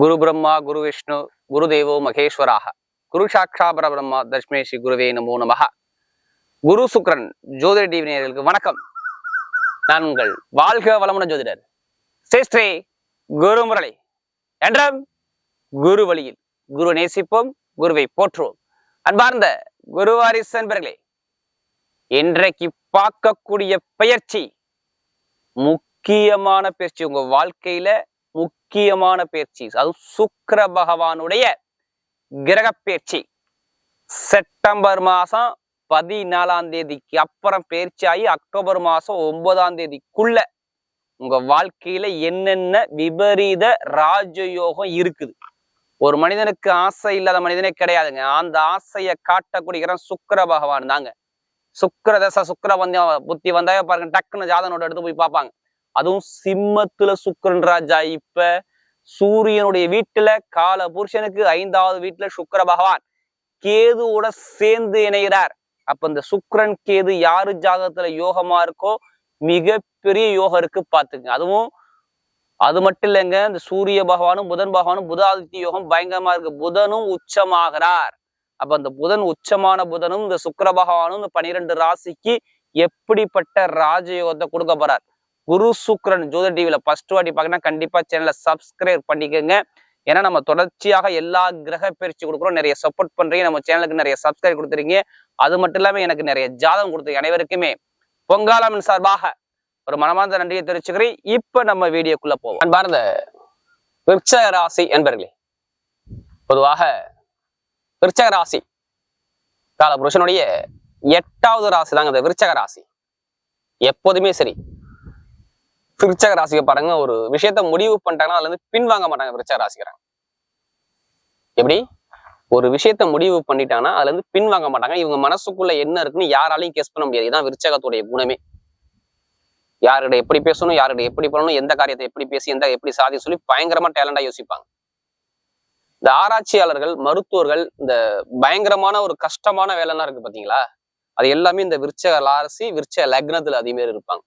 குரு பிரம்மா குரு விஷ்ணு குரு தேவோ மகேஸ்வராக குரு சாட்சா பரபிரம்மா தஷ்மே ஸ்ரீ குருவே நமோ நமக குரு சுக்ரன் ஜோதிட டிவி நேயர்களுக்கு வணக்கம். நான் உங்கள் வாழ்க வளமுன ஜோதிடர் ஸ்ரீ குரு முரளி என்றும் குரு வழியில் குரு நேசிப்போம் குருவை போற்றுவோம். அன்பார்ந்த குருவாரிஸ் என்பர்களே இன்றைக்கு பார்க்கக்கூடிய பயிற்சி முக்கியமான பயிற்சி உங்க வாழ்க்கையில முக்கியமான பயிற்சி அது சுக்கர பகவானுடைய கிரக பயிற்சி செப்டம்பர் மாசம் பதினாலாம் தேதிக்கு அப்புறம் பயிற்சி ஆகி அக்டோபர் மாசம் ஒன்பதாம் தேதிக்குள்ள உங்க வாழ்க்கையில என்னென்ன விபரீத ராஜயோகம் இருக்குது? ஒரு மனிதனுக்கு ஆசை இல்லாத மனிதனே கிடையாதுங்க. அந்த ஆசையை காட்டக்கூடிய சுக்கர பகவான் தாங்க. சுக்கர தசை சுக்கர வந்த புத்தி வந்தாவே பாருங்க டக்குன்னு ஜாதனோட எடுத்து போய் பார்ப்பாங்க. அதுவும் சிம்மத்துல சுக்கரன் ராஜா. இப்ப சூரியனுடைய வீட்டுல கால புருஷனுக்கு ஐந்தாவது வீட்டுல சுக்கர பகவான். கேதுவோட சேர்ந்து இணைகிறார். அப்ப இந்த சுக்கரன் கேது யாரு ஜாதகத்துல யோகமா இருக்கோ மிகப்பெரிய யோகம் இருக்கு பாத்துங்க அதுவும் அது மட்டும் இல்லைங்க இந்த சூரிய பகவானும் புதன் பகவானும் புதாதித்ய யோகம் பயங்கரமா இருக்கு. புதனும் உச்சமாகிறார். அப்ப அந்த புதன் உச்சமான புதனும் இந்த சுக்கர பகவானும் இந்த பனிரெண்டு ராசிக்கு எப்படிப்பட்ட ராஜயோகத்தை கொடுக்க போறார்? குரு சுக்ரன் ஜோத டிவில ஃபர்ஸ்ட் வாட்டி பார்க்கணும் கண்டிப்பா சேனலை சப்ஸ்கிரைப் பண்ணிக்கோங்க. ஏன்னா நம்ம தொடர்ச்சியாக எல்லா கிரக பயிற்சி கொடுக்குறோம். நிறைய சப்போர்ட் பண்றீங்க. நம்ம சேனலுக்கு நிறைய சப்ஸ்கிரைப் கொடுத்துறீங்க அது மட்டும் இல்லாம எனக்கு நிறைய ஜாதகம் கொடுத்துருங்க அனைவருக்குமே. பொங்காலமின் சார்பாக ஒரு மனமார்ந்த நன்றியை தெரிவிச்சுக்கிறேன். இப்ப நம்ம வீடியோக்குள்ள போவோம். அன்பார்ந்த விருச்சக ராசி என்பர்களே பொதுவாக விருச்சக ராசி கால புருஷனுடைய எட்டாவது ராசி தாங்க இந்த விருச்சக ராசி. எப்போதுமே சரி. விருச்சக ராசிக்கு பாருங்க ஒரு விஷயத்த முடிவு பண்ணிட்டாங்கன்னா அதுல இருந்து பின்வாங்க மாட்டாங்க விருச்சக ராசிக்கிறாங்க எப்படி? ஒரு விஷயத்த முடிவு பண்ணிட்டாங்கன்னா அதுல இருந்து பின்வாங்க மாட்டாங்க. இவங்க மனசுக்குள்ள என்ன இருக்குன்னு யாராலையும் கெஸ் பண்ண முடியாது. இதான் விருச்சகத்துடைய குணமே. யாருடைய எப்படி பேசணும் யாருடைய எப்படி பண்ணணும் எந்த காரியத்தை எப்படி பேசி எந்த எப்படி சாதி சொல்லி பயங்கரமா டேலண்டா யோசிப்பாங்க. இந்த ஆராய்ச்சியாளர்கள் மருத்துவர்கள் இந்த பயங்கரமான ஒரு கஷ்டமான வேலைலாம் இருக்கு பாத்தீங்களா? அது எல்லாமே இந்த விருச்சக ராசி விருச்ச லக்னத்துல அதிகமாரி இருப்பாங்க.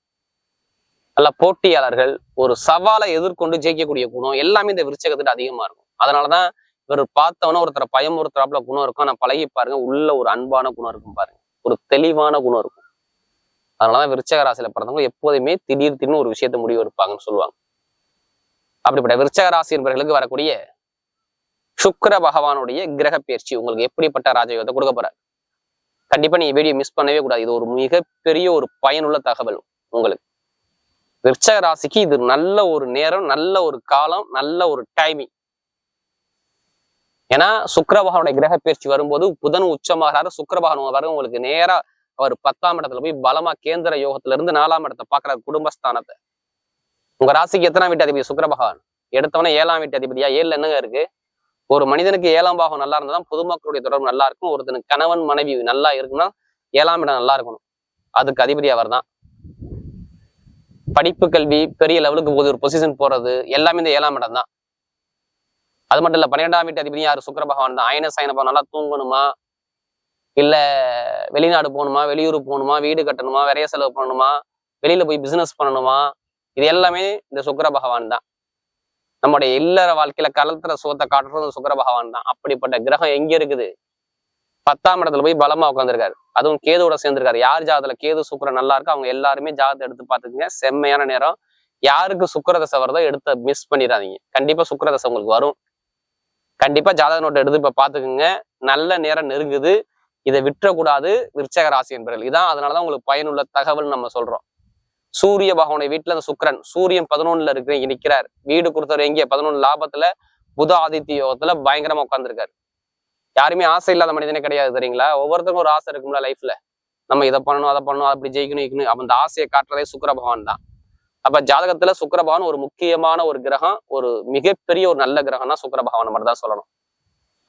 நல்ல போட்டியாளர்கள் ஒரு சவாலை எதிர்கொண்டு ஜெயிக்கக்கூடிய குணம் எல்லாமே இந்த விருச்சகத்துல அதிகமா இருக்கும். அதனாலதான் இவர் பார்த்தவன ஒருத்தரை பயமுறுத்துறாப்புல குணம் இருக்கும். ஆனா பழகி பாருங்க உள்ள ஒரு அன்பான குணம் இருக்கும் பாருங்க. ஒரு தெளிவான குணம் இருக்கும். அதனாலதான் விருச்சக ராசியில பிறந்தவங்க எப்போதுமே திடீர் திடீர்னு ஒரு விஷயத்த முடிவு எடுப்பாங்கன்னு சொல்லுவாங்க. அப்படிப்பட்ட விருச்சக ராசி என்பவர்களுக்கு வரக்கூடிய சுக்கர பகவானுடைய கிரக பயிற்சி உங்களுக்கு எப்படிப்பட்ட ராஜயோகத்தை கொடுக்க போறாரு? கண்டிப்பா நீங்க வீடியோ மிஸ் பண்ணவே கூடாது. இது ஒரு மிகப்பெரிய ஒரு பயனுள்ள தகவல் உங்களுக்கு. விருச்சக ராசிக்கு இது நல்ல ஒரு நேரம் நல்ல ஒரு காலம் நல்ல ஒரு டைமிங் ஏன்னா சுக்கரபகவனுடைய கிரக பயிற்சி வரும்போது புதன் உச்சமாகிறாரு சுக்கரபகவன் வரும் உங்களுக்கு நேரா அவர் பத்தாம் இடத்துல போய் பலமா கேந்திர யோகத்துல இருந்து நாலாம் இடத்தை பாக்குற குடும்பஸ்தானத்தை. உங்க ராசிக்கு எத்தனாம் வீட்டு அதிபதி சுக்கரபகவான் எடுத்தவனே ஏழாம் வீட்டு அதிபதியா? ஏழுல என்னங்க இருக்கு? ஒரு மனிதனுக்கு ஏழாம் பாகம் நல்லா இருந்தா தான் பொதுமக்களுடைய தொடர்பு நல்லா இருக்கும். ஒருத்தனுக்கு கணவன் மனைவி நல்லா இருக்குன்னா ஏழாம் இடம் நல்லா இருக்கணும். அதுக்கு அதிபதி அவர் தான். படிப்பு கல்வி பெரிய லெவலுக்கு போது ஒரு பொசிஷன் போறது எல்லாமே இந்த ஏழாம் இடம் தான். அது மட்டும் இல்ல பன்னிரெண்டாம் வீட்டு அதிபதி யாரு? பகவான் தான். அயன சாயனப்பா நல்லா தூங்கணுமா? இல்ல வெளிநாடு போகணுமா? வெளியூர் போகணுமா? வீடு கட்டணுமா? விரைய செலவு பண்ணணுமா? வெளியில போய் பிசினஸ் பண்ணணுமா? இது எல்லாமே இந்த சுக்கர பகவான் தான். நம்முடைய இல்லற வாழ்க்கையில கலத்துற சுகத்தை காட்டுறது சுக்கர பகவான் தான். அப்படிப்பட்ட கிரகம் எங்க இருக்குது? பத்தாம் இடத்துல போய் பலமா உட்காந்துருக்காரு அதுவும் கேதுவோட சேர்ந்திருக்காரு. யார் ஜாதத்துல கேது சுக்கிரன் நல்லா இருக்கோ? அவங்க எல்லாருமே ஜாதத்தை எடுத்து பாத்துக்கங்க செம்மையான நேரம். யாருக்கு சுக்கரதசை வருதோ எடுத்து மிஸ் பண்ணிடாதீங்க. கண்டிப்பா சுக்கரதசை உங்களுக்கு வரும். கண்டிப்பா ஜாதக நோட்டை எடுத்து இப்ப பாத்துக்கோங்க நல்ல நேரம் நெருங்குது. இதை விட்டுறக்கூடாது விருச்சக ராசி என்பர்கள். இதான் அதனாலதான் உங்களுக்கு பயனுள்ள தகவல் நம்ம சொல்றோம். சூரிய பகவானை வீட்டுல அந்த சுக்கிரன் சூரியன் பதினொன்னுல இருக்கு இங்க வீடு கொடுத்தவர் எங்கே? பதினொன்று லாபத்துல புத ஆதித்ய யோகத்துல பயங்கரமா உட்காந்துருக்காரு யாருமே ஆசை இல்லாத மனிதனே கிடையாது தெரியுங்களா? ஒவ்வொருத்தருக்கும் ஒரு ஆசை இருக்கும்ல லைஃப்ல நம்ம இதை பண்ணணும் அதை பண்ணணும் அப்படி ஜெயிக்கணும் ஜெயிக்கணும். அப்ப அந்த ஆசையை காட்டுறதே சுக்கர பகவான் தான். அப்ப ஜாதகத்துல சுக்கர பகவான் ஒரு முக்கியமான ஒரு கிரகம் ஒரு மிகப்பெரிய ஒரு நல்ல கிரகம்னா சுக்கர பகவான் மட்டும் தான் சொல்லணும்.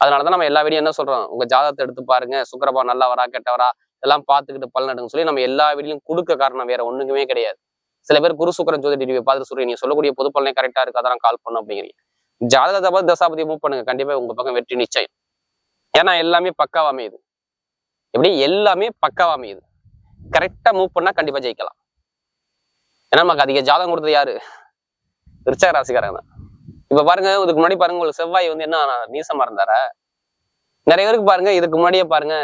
அதனாலதான் நம்ம எல்லா வீடியும் என்ன சொல்றோம்? உங்க ஜாதகத்தை எடுத்து பாருங்க. சுக்கர பகவான் நல்லவரா கெட்டவரா? இதெல்லாம் பார்த்துக்கிட்டு பலனடுங்க சொல்லி நம்ம எல்லா வீடியும் கொடுக்க காரணம் வேற ஒண்ணுக்குமே கிடையாது. சில பேர் குரு சுக்கரன் ஜோதி டிவி பார்த்து சொல்றீங்க நீங்க சொல்லக்கூடிய பொது பலனே கரெக்டா இருக்கு அதான் கால் பண்ணும் அப்படிங்கிறீங்க. ஜாதகத்தை பார்த்து தசாபதி மூவ் பண்ணுங்க. கண்டிப்பா உங்க பக்கம் வெற்றி நிச்சயம். ஏன்னா எல்லாமே பக்காவா அமையுது. எப்படி? எல்லாமே பக்காவாக அமையுது. கரெக்டா மூவ் பண்ணா கண்டிப்பா ஜெயிக்கலாம். ஏன்னா நமக்கு அதிக ஜாதகம் கொடுத்தது யாரு? ரிச்சக ராசிக்காரங்க தான். இப்ப பாருங்க இதுக்கு முன்னாடி பாருங்க உங்களுக்கு செவ்வாய் வந்து என்ன நீசமாக இருந்தார? நிறைய பேருக்கு பாருங்க இதுக்கு முன்னாடியே பாருங்க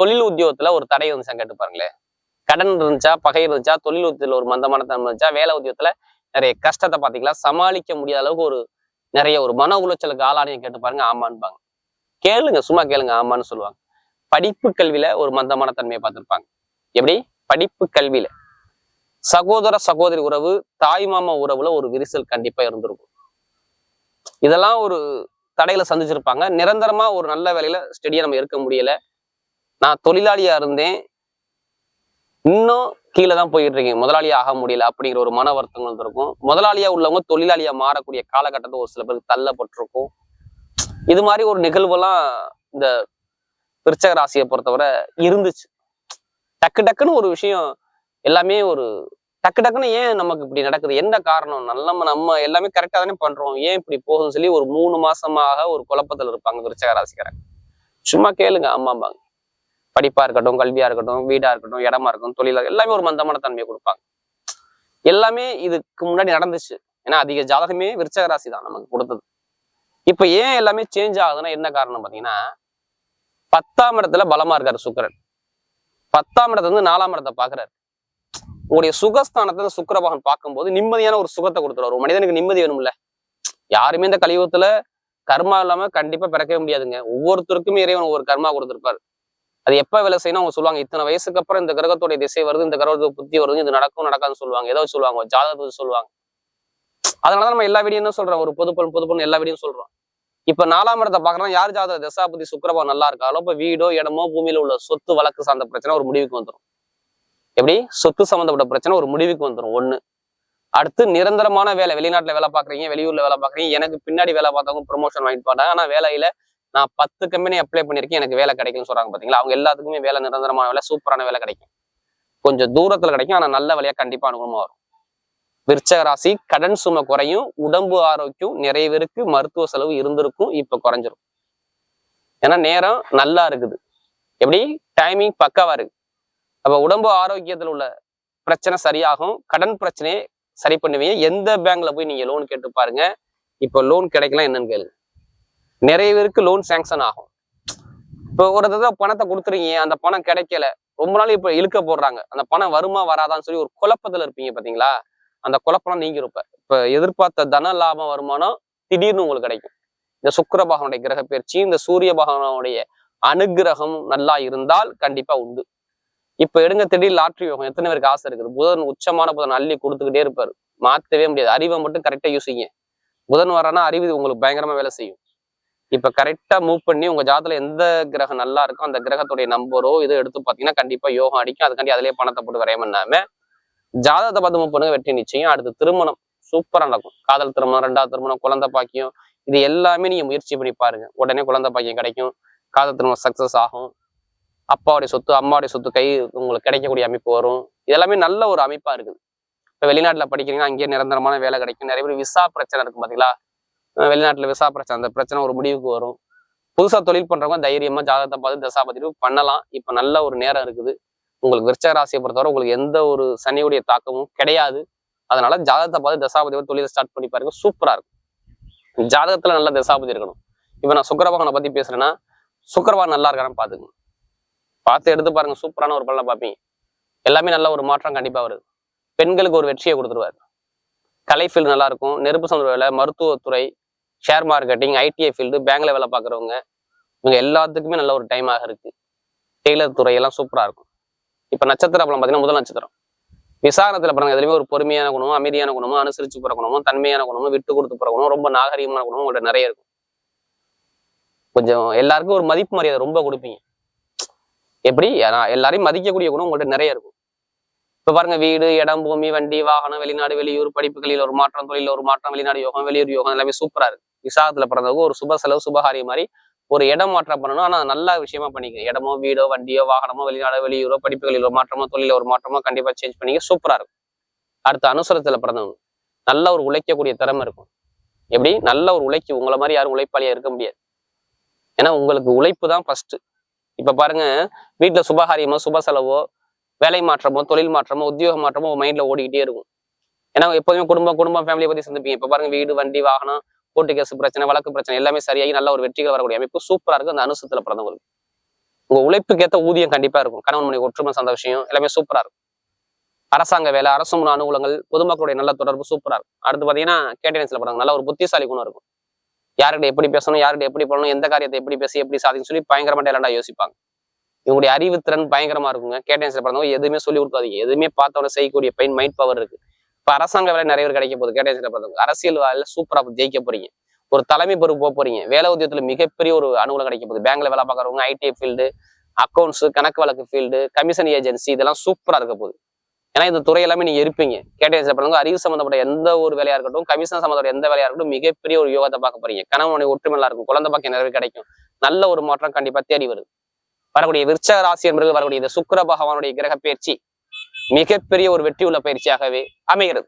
தொழில் உத்தியோகத்துல ஒரு தடை வந்துச்சா கேட்டு பாருங்களேன். கடன் இருந்துச்சா பகை இருந்துச்சா தொழில் உத்தியோகத்துல ஒரு மந்தமான தன்மை இருந்துச்சா வேலை உத்தியோகத்துல நிறைய கஷ்டத்தை பார்த்தீங்களா சமாளிக்க முடியாத அளவுக்கு ஒரு நிறைய ஒரு மன உளைச்சலுக்கு ஆளானு கேட்டு பாருங்க ஆமான்பாங்க. கேளுங்க சும்மா கேளுங்க ஆமான்னு சொல்லுவாங்க. படிப்பு கல்வியில ஒரு மந்தமான தன்மையை பார்த்திருப்பாங்க. எப்படி? படிப்பு கல்வியில. சகோதர சகோதரி உறவு தாய் மாமா உறவுல ஒரு விரிசல் கண்டிப்பா இருந்திருக்கும். இதெல்லாம் ஒரு தடையில சந்திச்சிருப்பாங்க. நிரந்தரமா ஒரு நல்ல வேலையில ஸ்டெடியா நம்ம இருக்க முடியல. நான் தொழிலாளியா இருந்தேன். இன்னும் கீழே தான் போயிட்டு இருக்கீங்க முதலாளியா ஆக முடியல அப்படிங்கிற ஒரு மன வருத்தங்கள் இருந்திருக்கும் முதலாளியா உள்ளவங்க தொழிலாளியா மாறக்கூடிய காலகட்டத்தை ஒரு சில பேருக்கு தள்ளப்பட்டிருக்கும். இது மாதிரி ஒரு நிகழ்வெல்லாம் இந்த விருச்சக ராசியை பொறுத்தவரை இருந்துச்சு. டக்கு டக்குன்னு ஒரு விஷயம் எல்லாமே ஒரு டக்கு டக்குன்னு ஏன் நமக்கு இப்படி நடக்குது? என்ன காரணம்? நல்ல நம்ம நம்ம எல்லாமே கரெக்டா தானே பண்றோம். ஏன் இப்படி போகுதுன்னு சொல்லி ஒரு மூணு மாசமாக ஒரு குழப்பத்துல இருப்பாங்க விருச்சக ராசிக்காரங்க. சும்மா கேளுங்க ஆமாம்பாங்க படிப்பா இருக்கட்டும் கல்வியா இருக்கட்டும் வீடா இருக்கட்டும் இடமா இருக்கட்டும் தொழிலா எல்லாமே ஒரு மந்தமான தன்மையை கொடுப்பாங்க. எல்லாமே இதுக்கு முன்னாடி நடந்துச்சு. ஏன்னா அதிக ஜாதகமே விருச்சக ராசி தான் நமக்கு கொடுத்தது. இப்ப ஏன் எல்லாமே சேஞ்ச் ஆகுதுன்னா என்ன காரணம் பாத்தீங்கன்னா பத்தாம் இடத்துல பலமா இருக்காரு சுக்கிரன். பத்தாம் இடத்துல இருந்து நாலாம் இடத்தை பாக்குறாரு உங்களுடைய சுகஸ்தானத்தை சுக்கிர பகவான் பார்க்கும்போது நிம்மதியான ஒரு சுகத்தை கொடுத்துருவாரு. ஒரு மனிதனுக்கு நிம்மதி வேணும்ல. யாருமே இந்த கலியுகத்துல கர்மா இல்லாம கண்டிப்பா பிறக்கவே முடியாதுங்க. ஒவ்வொருத்தருக்குமே இறைவன் ஒவ்வொரு கர்மா கொடுத்திருப்பாரு. அது எப்ப வேலை செய்யணும் அவங்க சொல்லுவாங்க. இத்தனை வயசுக்கு அப்புறம் இந்த கிரகத்துடைய திசை வருது இந்த கிரகத்துக்கு புத்தி வருது இது நடக்கும் நடக்காதுன்னு சொல்லுவாங்க. ஏதோ சொல்லுவாங்க ஒரு ஜாதகத்துக்கு சொல்லுவாங்க. அதனாலதான் நம்ம எல்லா வீடியும் சொல்றோம். ஒரு பொதுப்பன் பொதுப்பன் எல்லா வீடியும் சொல்றோம். இப்ப நாலாம் இடத்தை பாக்குறோம் யார் ஜாதக தசாபதி சுக்கிரபா நல்லா இருக்காலோ இப்ப வீடோ இடமோ பூமியில உள்ள சொத்து வழக்கு சார்ந்த பிரச்சனை ஒரு முடிவுக்கு வந்துடும் எப்படி? சொத்து சம்பந்தப்பட்ட பிரச்சனை ஒரு முடிவுக்கு வந்துடும் ஒண்ணு. அடுத்து நிரந்தரமான வேலை வெளிநாட்டுல வேலை பாக்குறீங்க வெளியூர்ல வேலை பாக்குறீங்க எனக்கு பின்னாடி வேலை பார்த்தவங்க ப்ரொமோஷன் வாங்கிட்டு போட்டாங்க ஆனா வேலையில நான் பத்து கம்பெனி அப்ளை பண்ணிருக்கேன் எனக்கு வேலை கிடைக்கும்னு சொல்றாங்க பாத்தீங்களா? அவங்க எல்லாத்துக்குமே வேலை நிரந்தரமான வேலை சூப்பரான வேலை கிடைக்கும். கொஞ்சம் தூரத்துல கிடைக்கும் ஆனா நல்ல வேலையா கண்டிப்பா அனுகூலமா வரும். விருச்சக ராசி கடன் சுமை குறையும் உடம்பு ஆரோக்கியம் நிறைய பேருக்கு மருத்துவ செலவு இருந்திருக்கும் இப்ப குறைஞ்சிரும். ஏன்னா நேரம் நல்லா இருக்குது. எப்படி? டைமிங் பக்காவா இருக்கு. அப்ப உடம்பு ஆரோக்கியத்துல உள்ள பிரச்சனை சரியாகும். கடன் பிரச்சனையை சரி பண்ணுவீங்க. எந்த பேங்க்ல போய் நீங்க லோன் கேட்டு பாருங்க. இப்போ லோன் கிடைக்கலாம் என்னன்னு கேளுங்க. நிறைய பேருக்கு லோன் சேங்ஷன் ஆகும். இப்போ ஒரு தடவை பணத்தை கொடுத்துருக்கீங்க. அந்த பணம் கிடைக்கல. ரொம்ப நாள் இப்போ இழுக்க போடுறாங்க. அந்த பணம் வருமா வராதான்னு சொல்லி ஒரு குழப்பத்துல இருப்பீங்க பாத்தீங்களா? அந்த குழப்பம் நீங்க இருப்ப இப்ப எதிர்பார்த்த தன லாப வருமானம் திடீர்னு உங்களுக்கு கிடைக்கும். இந்த சுக்கர பகவானுடைய கிரக பயிற்சி இந்த சூரிய பகவானுடைய அனுகிரகம் நல்லா இருந்தால் கண்டிப்பா உண்டு. இப்ப எடுங்க திடீர் லாட்ரி யோகம். எத்தனை பேருக்கு ஆசை இருக்குது? புதன் உச்சமான புதன் அள்ளி கொடுத்துக்கிட்டே இருப்பாரு. மாத்தவே முடியாது. அறிவை மட்டும் கரெக்டா யூசிங்க. புதன் வரனா அறிவு உங்களுக்கு பயங்கரமா வேலை செய்யும். இப்ப கரெக்டா மூவ் பண்ணி உங்க ஜாதத்துல எந்த கிரகம் நல்லா இருக்கோ அந்த கிரகத்துடைய நம்பரோ இதோ எடுத்து பாத்தீங்கன்னா கண்டிப்பா யோகம் அடிக்கும். அதுக்காண்டி அதுலயே பணத்தை போட்டு வரைய பண்ணாம ஜாதகத்தை பார்த்து மூவ் பண்ணுங்க வெற்றி நிச்சயம். அடுத்து திருமணம் சூப்பராக நடக்கும். காதல் திருமணம் ரெண்டாவது திருமணம் குழந்தை பாக்கியம் இது எல்லாமே நீங்க முயற்சி பண்ணி பாருங்க. உடனே குழந்தை பாக்கியம் கிடைக்கும். காதல் திருமணம் சக்சஸ் ஆகும். அப்பாவுடைய சொத்து அம்மாவுடைய சொத்து கை உங்களுக்கு கிடைக்கக்கூடிய அமைப்பு வரும். இதெல்லாமே நல்ல ஒரு அமைப்பா இருக்குது. இப்போ வெளிநாட்டில் படிக்கிறீங்கன்னா அங்கேயே நிரந்தரமான வேலை கிடைக்கும். நிறைய பேர் விசா பிரச்சனை இருக்கும் பாத்தீங்களா? வெளிநாட்டில் வெளிநாட்டுல விசா பிரச்சனை அந்த பிரச்சனை ஒரு முடிவுக்கு வரும். புதுசா தொழில் பண்றவங்க தைரியமா ஜாதகத்தை பார்த்து தசாபதிட்டு பண்ணலாம். இப்போ நல்ல ஒரு நேரம் இருக்குது. உங்களுக்கு விருச்சக ராசியை பொறுத்தவரை உங்களுக்கு எந்த ஒரு சனியுடைய தாக்கமும் கிடையாது. அதனால ஜாதகத்தை பார்த்து தசாபதி தொழிலை ஸ்டார்ட் பண்ணி பாருங்க சூப்பரா இருக்கும். ஜாதகத்துல நல்ல தசாபதி இருக்கணும். இப்ப நான் சுக்கரபகனை பத்தி பேசுறேன்னா சுக்கரபகன் நல்லா இருக்கான்னு பாத்துக்கணும் பார்த்து எடுத்து பாருங்க சூப்பரான ஒரு பலனை பார்ப்பீங்க. எல்லாமே நல்ல ஒரு மாற்றம் கண்டிப்பா வருது. பெண்களுக்கு ஒரு வெற்றியை கொடுத்துருவாரு. கலை ஃபீல்டு நல்லா இருக்கும். நெருப்பு சந்த வேலை மருத்துவத்துறை ஷேர் மார்க்கெட்டிங் ஐடிஐ ஃபீல்டு பேங்க்ல வேலை பார்க்குறவங்க இவங்க எல்லாத்துக்குமே நல்ல ஒரு டைமாக இருக்கு. டெய்லர் துறை எல்லாம் சூப்பரா இருக்கும். இப்ப நட்சத்திர பலம் பார்த்தீங்கன்னா முதல் நட்சத்திரம். விசாரணத்துல பிறந்த எதுலையுமே ஒரு பொறுமையான குணமும் அமைதியான குணமும் அனுசரிச்சு போற குணமும் தன்மையான குணமும் விட்டு கொடுத்து போற குணமும் ரொம்ப நாகரீகமான குணமும் உங்கள்ட்ட நிறைய இருக்கும். கொஞ்சம் எல்லாருக்கும் ஒரு மதிப்பு மரியாதை ரொம்ப கொடுப்பீங்க. எப்படி? ஏன்னா எல்லாரையும் மதிக்கக்கூடிய குணம் உங்கள்ட்ட நிறைய இருக்கும். இப்ப பாருங்க வீடு இடம் பூமி வண்டி வாகனம் வெளிநாடு வெளியூர் படிப்புகளில் ஒரு மாற்றம் தொழில் ஒரு மாற்றம் வெளிநாடு யோகம் வெளியூர் யோகம் எல்லாமே சூப்பரா இருக்கு. விசாகத்தில் பிறந்தவங்க ஒரு சுப செலவு சுபகாரியம் மாதிரி ஒரு இடம் மாற்றம் பண்ணணும். ஆனா நல்ல விஷயமா பண்ணிக்க இடமோ வீடோ வண்டியோ வாகனமோ வெளிநாடோ வெளியூரோ படிப்புகளிலோ மாற்றமோ தொழில ஒரு மாற்றமோ கண்டிப்பா சேஞ்ச் பண்ணிக்க சூப்பராக இருக்கும். அடுத்த அனுசரத்துல பிறந்தவங்க. நல்ல ஒரு உழைக்கக்கூடிய திறமை இருக்கும். எப்படி? நல்ல ஒரு உழைக்கு. உங்களை மாதிரி யாரும் உழைப்பாளியாக இருக்க முடியாது. ஏன்னா உங்களுக்கு உழைப்பு தான் ஃபஸ்ட்டு இப்ப பாருங்க வீட்டுல சுபகாரியமோ சுப செலவோ வேலை மாற்றமோ தொழில் மாற்றமோ உத்தியோக மாற்றமோ மைண்ட்ல ஓடிக்கிட்டே இருக்கும். ஏன்னா எப்போதுமே குடும்பம் குடும்பம் ஃபேமிலியை பத்தி சிந்திப்பீங்க. இப்போ பாருங்க வீடு வண்டி வாகனம் கோர்ட்டு கேஸ் பிரச்சனை வழக்கு பிரச்சனை எல்லாமே சரியாகி நல்ல ஒரு வெற்றிகள் வரக்கூடிய அமைப்பு சூப்பரா இருக்கும் அந்த அனுசத்துல பிறந்தவங்களுக்கு. உங்க உழைப்புக்கு ஊதியம் கண்டிப்பா இருக்கும். கணவன் மணி ஒற்றுமை சார்ந்த விஷயம் எல்லாமே சூப்பரா இருக்கும். அரசாங்க வேலை அரசு முன் அனுகூலங்கள் பொதுமக்களுடைய நல்ல தொடர்பு சூப்பரா இருக்கும். அடுத்து பாத்தீங்கன்னா கேட்டரிங்ஸ்ல பிறந்தவங்க. நல்ல ஒரு புத்திசாலி குணம் இருக்கும். யார்கிட்ட எப்படி பேசணும் யார்கிட்ட எப்படி பண்ணணும் எந்த காரியத்தை எப்படி பேசி எப்படி சாதிக்கணும் சொல்லி பயங்கரமா டேலண்டா யோசிப்பாங்க. இவங்களுடைய அறிவுத்திறன் பயங்கரமா இருக்குங்க. கேட்டன்ஸ்ல பிறந்தவங்க எதுவுமே சொல்லி கொடுக்காதீங்க. எதுவுமே பார்த்தவன செய்யக்கூடிய பெயின் மைண்ட் பவர் இருக்கு. இப்ப அரசாங்க வேலை நிறைய பேர் கிடைக்க போகுது. கேட்டேன் அரசியல் வேலையில சூப்பரா ஜெயிக்க போறீங்க. ஒரு தலைமை பொறுப்பு போக போறீங்க. வேலை உத்தியத்துல மிகப்பெரிய ஒரு அனுகூலம் கிடைக்க போகுது. பேங்க்ல வேலை பாக்குறவங்க ஐடி ஃபீல்டு அக்கௌண்ட்ஸ் கணக்கு வழக்கு ஃபீல்டு கமிஷன் ஏஜென்சி இதெல்லாம் சூப்பரா இருக்க போகுது. ஏன்னா இந்த துறை எல்லாமே நீங்க இருப்பீங்க. கேட்டேன் பிறந்தவங்க அறிவு சம்பந்தப்பட்ட எந்த ஒரு வேலையா இருக்கட்டும் கமிஷன் சம்பந்தப்பட்ட எந்த வேலையா இருக்கட்டும் மிகப்பெரிய ஒரு யோகத்தை பார்க்க போறீங்க. கணவனுடைய ஒற்றுமையா இருக்கும். குழந்தை பாக்கிய நிறைய கிடைக்கும். நல்ல ஒரு மாற்றம் கண்டிப்பா தேடி வருது. வரக்கூடிய விருச்சக ராசி என்பது வரக்கூடிய இந்த சுக்கர பகவானுடைய கிரக பயிற்சி மிகப்பெரிய ஒரு வெற்றி உள்ள பயிற்சியாகவே அமைகிறது.